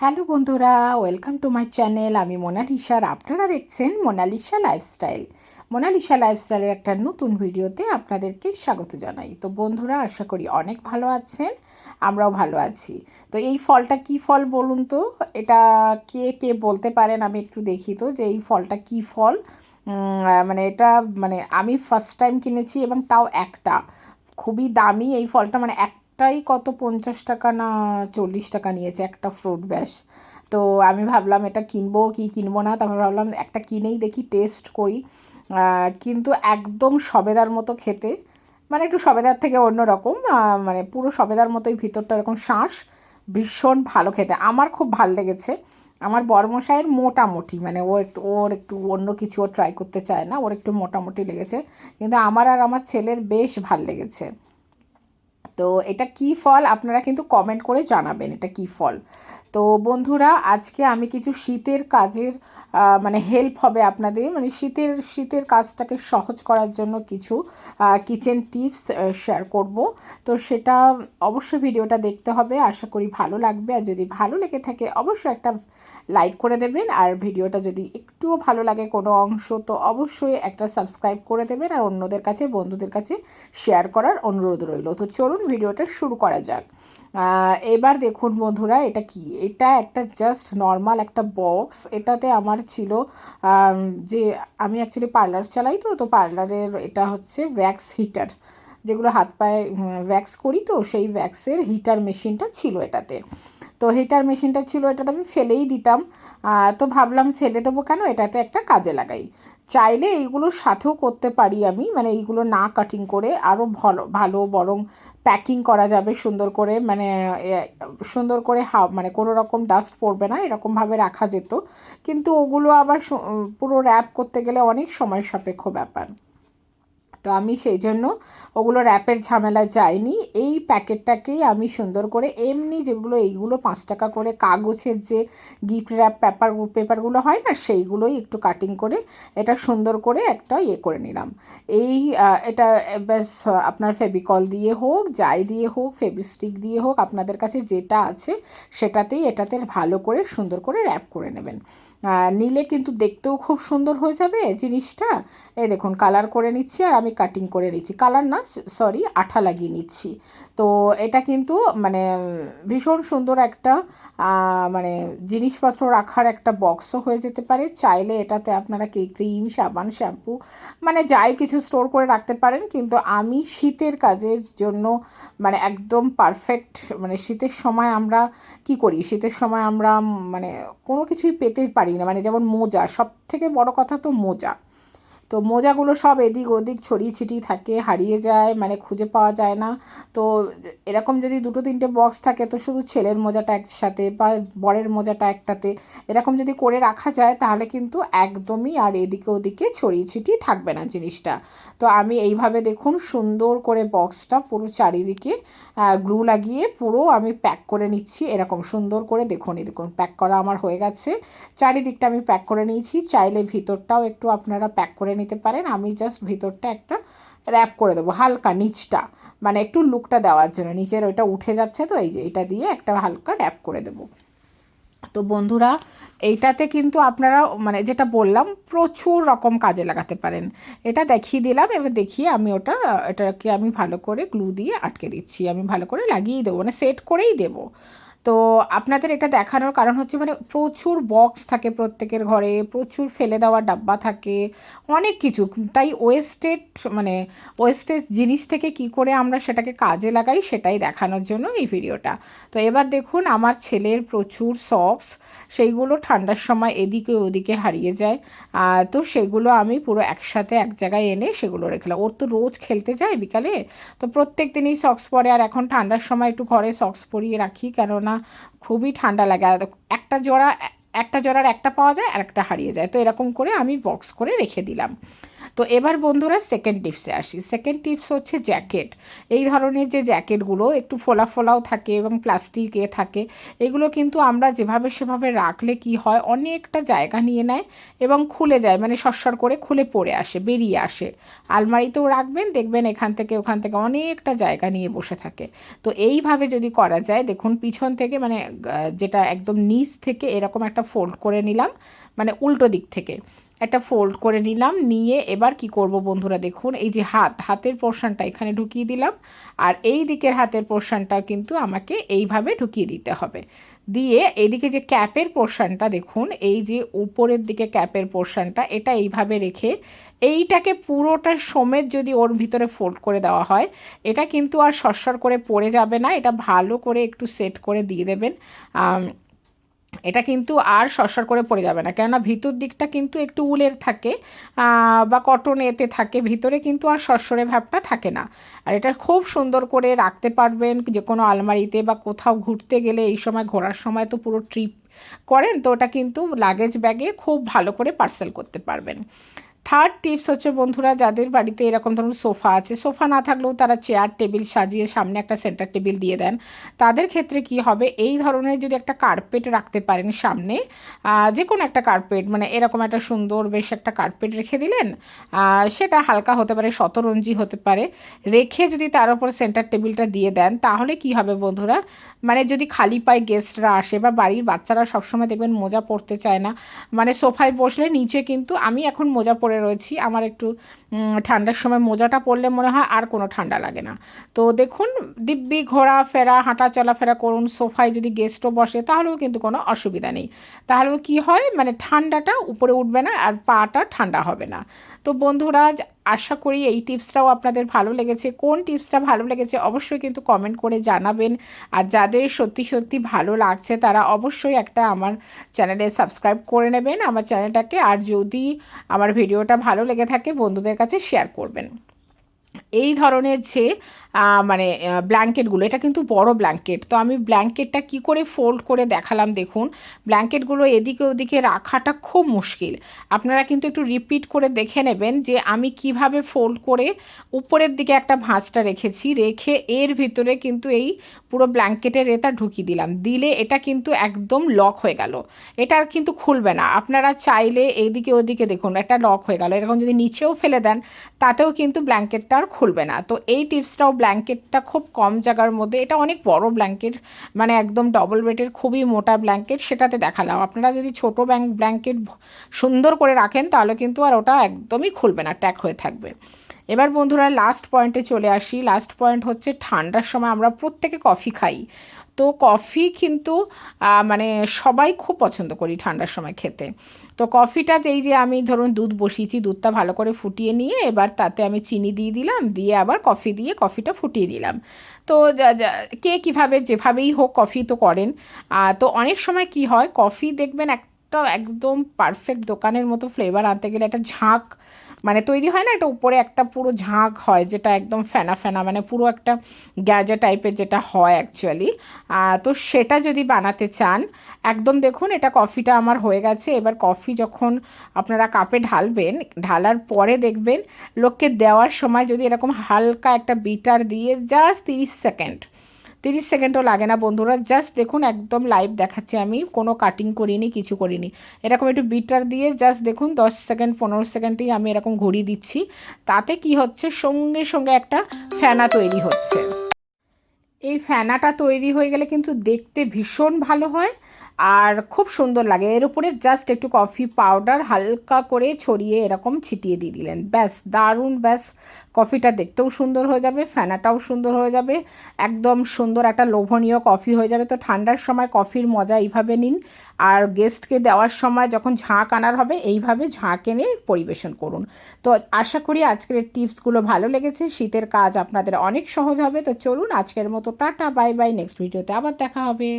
Hello বন্ধুরা, welcome to my channel. আমি মোনালিসার। আপনারা দেখছেন মোনালিসা লাইফস্টাইল। মোনালিসা লাইফস্টাইলের একটা নতুন ভিডিওতে আপনাদেরকে স্বাগত জানাই। তো বন্ধুরা, আশা করি অনেক ভালো আছেন, আমরাও ভালো আছি। তো এই ফলটা কি ফল বলুন তো? এটা কে কে বলতে পারেন? আমি একটু দেখি তো যে এই ফলটা কি ফল? মানে এটা মানে আমি ফার্স্ট টাইম কিনেছি এবং তাও একটা। খুবই দামি এই ফলটা মানে একটাই কত পঞ্চাশ টাকা না চল্লিশ টাকা নিয়েছে একটা ফ্রুট ব্যাস তো আমি ভাবলাম এটা কিনবো কি কিনবো না, তারপর ভাবলাম একটা কিনেই দেখি টেস্ট করি। কিন্তু একদম সবেদার মতো খেতে মানে একটু সবেদার থেকে অন্য রকম মানে পুরো সবেদার মতোই ভিতরটা এরকম শাঁস, ভীষণ ভালো খেতে। আমার খুব ভালো লেগেছে। আমার বরমশাইয়ের মোটামুটি মানে ও একটু, ওর একটু অন্য কিছু ও ট্রাই করতে চায় না, ওর একটু মোটামুটি লেগেছে। কিন্তু আমার আর আমার ছেলের বেশ ভালো লেগেছে। তো এটা কি ফল? আপনারা কিন্তু কমেন্ট করে জানাবেন এটা কি ফল। তো বন্ধুরা, আজকে আমি কিছু শীতের কাজের মানে হেল্প হবে আপনাদের। মানে শীতের শীতের কাজটাকে সহজ করার জন্য কিছু কিচেন টিপস শেয়ার করব। তো সেটা অবশ্যই ভিডিওটা দেখতে হবে। আশা করি ভালো লাগবে। আর যদি ভালো লেগে থাকে, অবশ্যই একটা লাইক করে দেবেন। আর ভিডিওটা যদি একটুও ভালো লাগে কোনো অংশ, তো অবশ্যই একটা সাবস্ক্রাইব করে দেবেন। আর অন্যদের কাছে, বন্ধুদের কাছে শেয়ার করার অনুরোধ রইল। তো চলুন ভিডিওটা শুরু করা যাক। এবার দেখুন বন্ধুরা, এটা কি? এটা একটা জাস্ট নর্মাল একটা বক্স এটাতে আমার ছিল যে আমি অ্যাকচুয়ালি পার্লার চালাই তো তো পার্লারের এটা হচ্ছে ভ্যাক্স হিটার যেগুলো হাত পায়ে ভ্যাক্স করি তো, সেই ভ্যাক্সের হিটার মেশিনটা ছিল এটাতে। তো হিটার মেশিনটা ছিল, এটাতে আমি ফেলেই দিতাম। তো ভাবলাম ফেলে দেবো কেন? এটাতে একটা কাজে লাগাই। চাইলে এইগুলোর সাথেও করতে পারি আমি মানে এইগুলো না কাটিং করে আরও ভালো ভালো বরং প্যাকিং করা যাবে সুন্দর করে মানে সুন্দর করে হা মানে কোনো রকম ডাস্ট পড়বে না এরকমভাবে রাখা যেত। কিন্তু ওগুলো আবার পুরো র্যাপ করতে গেলে অনেক সময় সাপেক্ষ ব্যাপার। তো আমি সেই জন্য ওগুলো র্যাপের ঝামেলা যাইনি এই প্যাকেটটাকেই আমি সুন্দর করে এমনি যেগুলো এইগুলো পাঁচ টাকা করে কাগজের যে গিফট র্যাপ পেপার পেপারগুলো হয় না, সেইগুলোই একটু কাটিং করে এটা সুন্দর করে একটা ইয়ে করে নিলাম। এই এটা ব্যাস, আপনার ফেবিকল দিয়ে হোক, যাই দিয়ে হোক ফেবিস্টিক দিয়ে হোক, আপনাদের কাছে যেটা আছে সেটাতেই এটাতে ভালো করে সুন্দর করে র্যাপ করে নেবেন। নিলে কিন্তু দেখতেও খুব সুন্দর হয়ে যাবে জিনিসটা। এই দেখুন কালার করে নিচ্ছি আর আমি কাটিং করে নিচ্ছি। কালার না সরি আঠা লাগিয়ে নিচ্ছি। তো এটা কিন্তু মানে ভীষণ সুন্দর একটা মানে জিনিসপত্র রাখার একটা বক্সও হয়ে যেতে পারে। চাইলে এটাতে আপনারা কি ক্রিম সাবান শ্যাম্পু মানে যাই কিছু স্টোর করে রাখতে পারেন। কিন্তু আমি শীতের কাজের জন্য মানে একদম পারফেক্ট মানে শীতের সময় আমরা কি করি? শীতের সময় আমরা মানে কোনো কিছুই পেতে পারি না মানে যেমন মোজা সব থেকে বড় কথা তো মোজা। তো মোজাগুলো সব এদিক ওদিক ছড়িয়ে ছিটিয়ে থাকে, হারিয়ে যায় মানে খুঁজে পাওয়া যায় না। তো এরকম যদি দুটো তিনটে বক্স থাকে, তো শুধু ছেলের মোজাটা একসাথে বা বরের মোজাটা একটাতে। এরকম যদি করে রাখা যায়, তাহলে কিন্তু একদমই আর এদিকে ওদিকে ছড়িয়ে ছিটিয়ে থাকবে না জিনিসটা। তো আমি এইভাবে দেখুন সুন্দর করে বক্সটা পুরো চারিদিকে গ্লু লাগিয়ে পুরো আমি প্যাক করে নিচ্ছি এরকম সুন্দর করে। দেখুন, এই দেখুন প্যাক করা আমার হয়ে গেছে। চারিদিকটা আমি প্যাক করে নিয়েছি। চাইলে ভিতরটাও একটু আপনারা প্যাক করে নিতে পারেন, আমি জাস্ট ভিতরটা একটা র্যাপ করে দেবো, হালকা নিচটা মানে একটু লুকটা দেওয়ার জন্য, নিচের ওইটা উঠে যাচ্ছে তো, এই যে এটা দিয়ে একটা হালকা র্যাপ করে দেবো। তো বন্ধুরা, এইটাতে কিন্তু আপনারা মানে যেটা বললাম, প্রচুর রকম কাজে লাগাতে পারেন। এটা দেখিয়ে দিলাম, এবার দেখিয়ে আমি ওটা, এটাকে আমি ভালো করে গ্লু দিয়ে আটকে দিচ্ছি, আমি ভালো করে লাগিয়েই দেবো মানে সেট করেই দেবো। তো আপনাদের এটা দেখানোর কারণ হচ্ছে মানে প্রচুর বক্স থাকে প্রত্যেকের ঘরে, প্রচুর ফেলে দেওয়া ডাব্বা থাকে, অনেক কিছু। তাই ওয়েস্টেড মানে ওয়েস্টেজ জিনিস থেকে কি করে আমরা সেটাকে কাজে লাগাই সেটাই দেখানোর জন্য এই ভিডিওটা। তো এবার দেখুন আমার ছেলের প্রচুর সক্স সেইগুলো ঠান্ডার সময় এদিকে ওদিকে হারিয়ে যায়। তো সেগুলো আমি পুরো একসাথে এক জায়গায় এনে সেগুলো রেখেলাম ওর তো রোজ খেলতে যায় বিকালে, তো প্রত্যেক দিনই সক্স পরে। আর এখন ঠান্ডার সময় একটু ঘরে সক্স পরিয়ে রাখি, কেননা খুবই ঠান্ডা লাগে। একটা জোড়া, একটা জোড়ার একটা পাওয়া যায় আর একটা হারিয়ে যায়। তো এরকম করে আমি বক্স করে রেখে দিলাম। তো এবার বন্ধুরা সেকেন্ড টিপসে আসি। সেকেন্ড টিপস হচ্ছে জ্যাকেট এই ধরনের যে জ্যাকেটগুলো একটু ফোলা ফোলাও থাকে এবং প্লাস্টিক এ থাকে, এগুলো কিন্তু আমরা যেভাবে সেভাবে রাখলে কি হয়, অনেকটা জায়গা নিয়ে নেয় এবং খুলে যায় মানে সরসর করে খুলে পড়ে আসে, বেরিয়ে আসে। আলমারিতেও রাখবেন, দেখবেন এখান থেকে ওখান থেকে অনেকটা জায়গা নিয়ে বসে থাকে। তো এইভাবে যদি করা যায়, দেখুন পিছন থেকে মানে যেটা একদম নিচ থেকে এরকম একটা ফোল্ড করে নিলাম মানে উল্টো দিক থেকে। একটা ফোল্ড করে নিলাম, নিয়ে এবার কি করব বন্ধুরা দেখুন, এই যে হাত, হাতের পোর্শনটা এখানে ঢুকিয়ে দিলাম, আর এই দিকের হাতের পোর্শনটা কিন্তু আমাকে এইভাবে ঢুকিয়ে দিতে হবে। দিয়ে এদিকে যে ক্যাপের পোর্শনটা দেখুন, এই যে উপরের দিকে ক্যাপের পোর্শনটা এটা এইভাবে রেখে এইটাকে পুরোটা সমেত যদি ওর ভিতরে ফোল্ড করে দেওয়া হয়, এটা কিন্তু আর সরসর করে পড়ে যাবে না, এটা ভালো করে একটু সেট করে দিয়ে দেবেন। এটা কিন্তু আর সরসর করে পড়ে যাবে না। কেননা ভিতর দিকটা কিন্তু একটু উলের থাকে বা কটন এতে থাকে, ভিতরে কিন্তু আর সরসরে ভাবটা থাকে না। আর এটা খুব সুন্দর করে রাখতে পারবেন, যে কোনো আলমারিতে বা কোথাও ঘুরতে গেলে এই সময় ঘোরার সময় তো পুরো ট্রিপ করেন, তো ওটা কিন্তু লাগেজ ব্যাগে খুব ভালো করে পার্সেল করতে পারবেন। থার্ড টিপস হচ্ছে বন্ধুরা, যাদের বাড়িতে এরকম ধরুন সোফা আছে, সোফা না থাকলেও তারা চেয়ার টেবিল সাজিয়ে সামনে একটা সেন্টার টেবিল দিয়ে দেন। তাদের ক্ষেত্রে কি হবে? এই ধরনের যদি একটা কার্পেট রাখতে পারেন সামনে যে কোনো একটা কার্পেট মানে এরকম একটা সুন্দর বেশ একটা কার্পেট রেখে দিলেন সেটা হালকা হতে পারে, শতরঞ্জি হতে পারে, রেখে যদি তার উপর সেন্টার টেবিলটা দিয়ে দেন, তাহলে কি হবে বন্ধুরা? মানে যদি খালি পায়ে গেস্টরা আসে বা বাড়ির বাচ্চারা সবসময় দেখবেন মোজা পরতে চায় না মানে সোফায় বসলে নিচে কিন্তু আমি এখন মোজা পরে রয়েছি। আমার একটু ঠান্ডার সময় মোজাটা পরলে মনে হয় আর কোনো ঠান্ডা লাগে না। তো দেখুন, দিব্যি ঘোরা ফেরা, হাঁটা, চলাফেরা করুন, সোফায় যদি গেস্টও বসে তাহলেও কিন্তু কোনো অসুবিধা নেই। তাহলেও কি হয়? মানে ঠান্ডাটা উপরে উঠবে না আর পাটা ঠান্ডা হবে না। তো বন্ধুরা আশা করি এই টিপসটাও আপনাদের ভালো লেগেছে। কোন টিপসটা ভালো লেগেছে অবশ্যই কিন্তু কমেন্ট করে জানাবেন। আর যাদের সত্যি সত্যি ভালো লাগছে তারা অবশ্যই একটা আমার চ্যানেলে সাবস্ক্রাইব করে নেবেন, আমার চ্যানেলটাকে। আর যদি আমার ভিডিওটা ভালো লেগে থাকে বন্ধুদের কাছে শেয়ার করবেন। এই ধরনের যে মানে ব্ল্যাঙ্কেটগুলো। এটা কিন্তু বড় ব্ল্যাঙ্কেট। তো আমি ব্ল্যাঙ্কেটটা কি করে ফোল্ড করে দেখালাম দেখুন। ব্ল্যাঙ্কেটগুলো এদিকে ওদিকে রাখাটা খুব মুশকিল। আপনারা কিন্তু একটু রিপিট করে দেখে নেবেন যে আমি কীভাবে ফোল্ড করে উপরের দিকে একটা ভাঁজটা রেখেছি। রেখে এর ভিতরে কিন্তু এই পুরো ব্ল্যাঙ্কেটের এটা ঢুকিয়ে দিলাম। দিলে এটা কিন্তু একদম লক হয়ে গেল। এটা কিন্তু খুলবে না। আপনারা চাইলে এইদিকে ওদিকে দেখুন, এটা লক হয়ে গেল। এরকম যদি নিচেও ফেলে দেন, তাতেও কিন্তু ব্ল্যাঙ্কেটটা আর খুলবে না। তো এই টিপসটাও ব্ল্যাঙ্কেটটা খুব কম জায়গার মধ্যে, এটা অনেক বড় ব্ল্যাঙ্কেট মানে একদম ডবল বেডের খুবই মোটা ব্ল্যাঙ্কেট, সেটাতে দেখালাম। আপনারা যদি ছোটো ব্যাঙ্ক ব্ল্যাঙ্কেট সুন্দর করে রাখেন, তাহলে কিন্তু আর ওটা একদমই খুলবে না, ট্যাক হয়ে থাকবে। এবার বন্ধুরা লাস্ট পয়েন্টে চলে আসি। লাস্ট পয়েন্ট হচ্ছে ঠান্ডার সময় আমরা প্রত্যেকে কফি খাই। তো কফি কিন্তু মানে সবাই খুব পছন্দ করি ঠান্ডার সময় খেতে। তো কফিটাতে এই যে আমি ধরুন দুধ বসিয়েছি, দুধটা ভালো করে ফুটিয়ে নিয়ে এবার তাতে আমি চিনি দিয়ে দিলাম, দিয়ে আবার কফি দিয়ে কফিটা ফুটিয়ে দিলাম তো কে কীভাবে যেভাবেই হোক কফি তো করেন। তো অনেক সময় কি হয়, কফি দেখবেন একটা একদম পারফেক্ট দোকানের মতো ফ্লেভার আনতে গেলে একটা ঝাঁক মানে তৈরি হয় না এটা উপরে একটা পুরো ঝাঁক হয় যেটা একদম ফেনা ফেনা মানে পুরো একটা গ্যাজা টাইপের যেটা হয় অ্যাকচুয়ালি তো সেটা যদি বানাতে চান, একদম দেখুন এটা কফিটা আমার হয়ে গেছে, এবার কফি যখন আপনারা কাপে ঢালবেন, ঢালার পরে দেখবেন, লোককে দেওয়ার সময় যদি এরকম হালকা একটা বিটার দিয়ে জাস্ট তিরিশ সেকেন্ড তিরিশ সেকেন্ডও লাগে না বন্ধুরা জাস্ট দেখুন একদম লাইভ দেখাচ্ছি আমি, কোনো কাটিং করিনি, কিছু করিনি। এরকম একটু বিটার দিয়ে জাস্ট দেখুন দশ সেকেন্ড, পনেরো সেকেন্ডেই আমি এরকম ঘুরিয়ে দিচ্ছি, তাতে কি হচ্ছে? সঙ্গে সঙ্গে একটা ফ্যানা তৈরি হচ্ছে। এই ফ্যানাটা তৈরি হয়ে গেলে কিন্তু দেখতে ভীষণ ভালো হয় আর খুব সুন্দর লাগে। এর উপরে জাস্ট একটু কফি পাউডার হালকা করে ছড়িয়ে এরকম ছিটিয়ে দিয়ে দিলেন। ব্যাস, দারুণ ব্যাস। কফিটা দেখতেও সুন্দর হয়ে যাবে ফ্যানাটাও সুন্দর হয়ে যাবে, একদম সুন্দর একটা লোভনীয় কফি হয়ে যাবে। তো ঠান্ডার সময় কফির মজা এইভাবে নিন, আর গেস্টকে দেওয়ার সময় যখন ঝাঁক আনার হবে, এইভাবে ঝাঁক এনে পরিবেশন করুন। তো আশা করি আজকের টিপসগুলো ভালো লেগেছে, শীতের কাজ আপনাদের অনেক সহজ হবে। তো চলুন আজকের মতো টাটা, বাই বাই, নেক্সট ভিডিওতে আবার দেখা হবে।